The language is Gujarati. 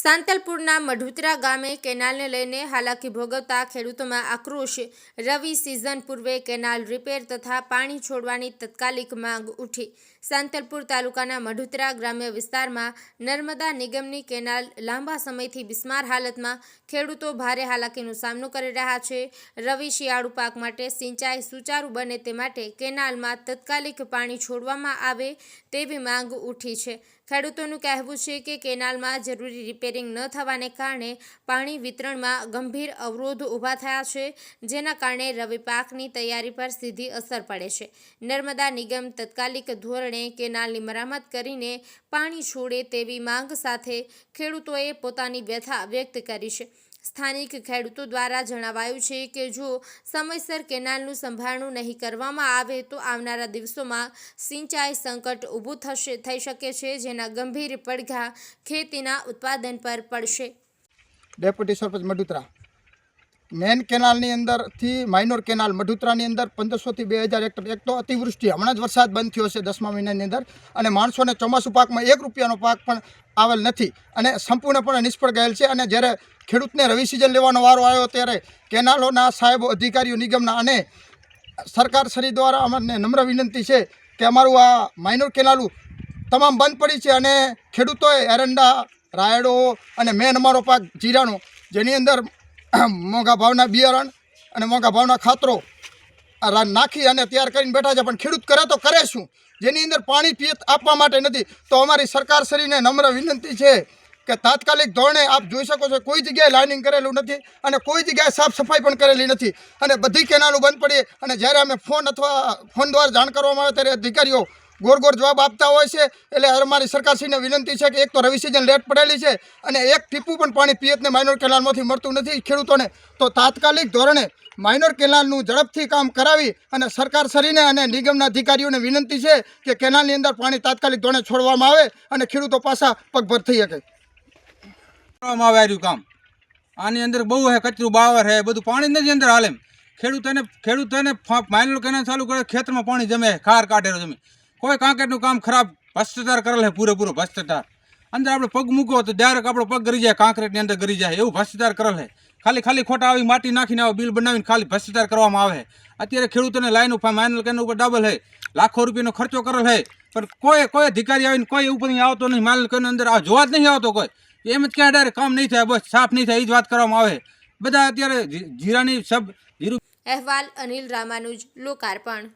સાંતલપુરના મઢુતરા ગામે કેનાલને લઈને હાલાકી ભોગવતા ખેડૂતોમાં આક્રોશ. રવિ સિઝન પૂર્વે કેનાલ રિપેર તથા પાણી છોડવાની તત્કાલિક માંગ ઉઠી. સાંતલપુર તાલુકાના મઢુતરા ગ્રામ્ય વિસ્તારમાં નર્મદા નિગમની કેનાલ લાંબા સમયથી બિસ્માર હાલતમાં ખેડૂતો ભારે હાલાકીનો સામનો કરી રહ્યા છે. રવિ શિયાળુ પાક માટે સિંચાઈ સુચારુ બને તે માટે કેનાલમાં તત્કાલિક પાણી છોડવામાં આવે તેવી માંગ ઉઠી છે. ખેડૂતોનું કહેવું છે કે કેનાલમાં જરૂરી રિપેરિંગ ન થવાને કારણે પાણી વિતરણમાં ગંભીર અવરોધ ઊભા થયા છે, જેના કારણે રવિ પાકની તૈયારી પર સીધી અસર પડે છે. નર્મદા નિગમ તત્કાલિક ધોરણે કેનાલની મરામત કરીને પાણી છોડે તેવી માંગ સાથે ખેડૂતોએ પોતાની વ્યથા વ્યક્ત કરી છે. સ્થાનિક ખેડૂતો દ્વારા જણાવાયું છે કે જો સમયસર કેનાલનું સંભાળણું નહીં કરવામાં આવે તો આવનારા દિવસોમાં સિંચાઈ સંકટ ઊભું થશે, થઈ શકે છે, જેના ગંભીર પડઘા ખેતીના ઉત્પાદન પર પડશે. ડેપ્યુટી સરપંચ મઢુતરા મેન કેનાલની અંદરથી માઇનોર કેનાલ મઢુતરાની અંદર પંદરસોથી બે હજાર હેક્ટર એક તો અતિવૃષ્ટિ, હમણાં જ વરસાદ બંધ થયો છે દસમા મહિનાની અંદર. અને માણસોને ચોમાસું પાકમાં એક રૂપિયાનો પાક પણ આવેલ નથી. અને સંપૂર્ણપણે નિષ્ફળ ગયેલ છે. અને જ્યારે ખેડૂતને રવિ સિઝન લેવાનો વારો આવ્યો ત્યારે કેનાલોના સાહેબો, અધિકારીઓ, નિગમના અને સરકાર શ્રી દ્વારા અમને નમ્ર વિનંતી છે કે અમારું આ માઇનોર કેનાલું તમામ બંધ પડી છે અને ખેડૂતોએ એરંડા, રાયડો અને મેન અમારો પાક જીરાનો, જેની અંદર મોંઘા ભાવના બિયારણ અને મોંઘા ભાવના ખાતરો નાખી અને તૈયાર કરીને બેઠા છે. પણ ખેડૂત કરે તો કરે શું? જેની અંદર પાણી પિયત આપવા માટે નથી. તો અમારી સરકાર શ્રીને નમ્ર વિનંતી છે કે તાત્કાલિક ધોરણે આપ જોઈ શકો છો, કોઈ જગ્યાએ લાઇનિંગ કરેલું નથી અને કોઈ જગ્યાએ સાફ સફાઈ પણ કરેલી નથી. અને બધી કેનાલો બંધ પડી. અને જ્યારે અમે ફોન અથવા ફોન દ્વારા જાણ કરવામાં આવે ત્યારે અધિકારીઓ ગોર ગોર જવાબ આપતા હોય છે. એટલે અમારી સરકારશ્રીને વિનંતી છે કે એક તો રવિ સિઝન લેટ પડેલી છે અને એક ટીપું પણ પાણી પિયતને માઇનોર કેનાલમાંથી મળતું નથી ખેડૂતોને. તો તાત્કાલિક ધોરણે માઇનોર કેનાલનું ઝડપથી કામ કરાવી અને સરકારશ્રીને અને નિગમના અધિકારીઓને વિનંતી છે કે કેનાલની અંદર પાણી તાત્કાલિક ધોરણે છોડવામાં આવે અને ખેડૂતો પાછા પગભર થઈ શકે. કરવામાં આવે કામ. આની અંદર બહુ હે, કચરું બાવર હે, બધું પાણી નથી અંદર હાલે ખેડૂતોને ખેડૂતોને માઇનર કેનાલ ચાલુ કરે, ખેતરમાં પાણી જમે ખાર કાઢેલો જમે. કોઈ કાંકરનું કામ ખરાબ ભ્રષ્ટાચાર કરેલ હે પૂરેપૂરો ભ્રષ્ટાચાર. અંદર આપણે પગ મૂકો તો ડાયરેક્ટ આપણો પગ ગરી જાય, કાંકરેટની અંદર ગરી જાય, એવું ભ્રષ્ટાચાર કરેલ હે ખાલી ખાલી ખોટા આવી માટી નાખીને આવા બિલ બનાવીને ખાલી ભ્રષ્ટાચાર કરવામાં આવે અત્યારે ખેડૂતોને લાઈન ઉપર માઇનર કેનાલ ઉપર ડબલ હે લાખો રૂપિયાનો ખર્ચો કરેલ હે પણ કોઈ કોઈ અધિકારી આવીને કોઈ ઉપર નહીં આવતો નહીં માઇનલ કેન અંદર આ જોવા જ નહીં આવતો કોઈ. એમ જ ક્યાં ડાયરેક્ટ કામ નહીં થાય, બસ સાફ નહીં થાય, એ જ વાત કરવામાં આવે બધા અત્યારે જીરાની સબ, જીરું અહેવાલ અનિલ રામાનુજ, લોકાર્પણ.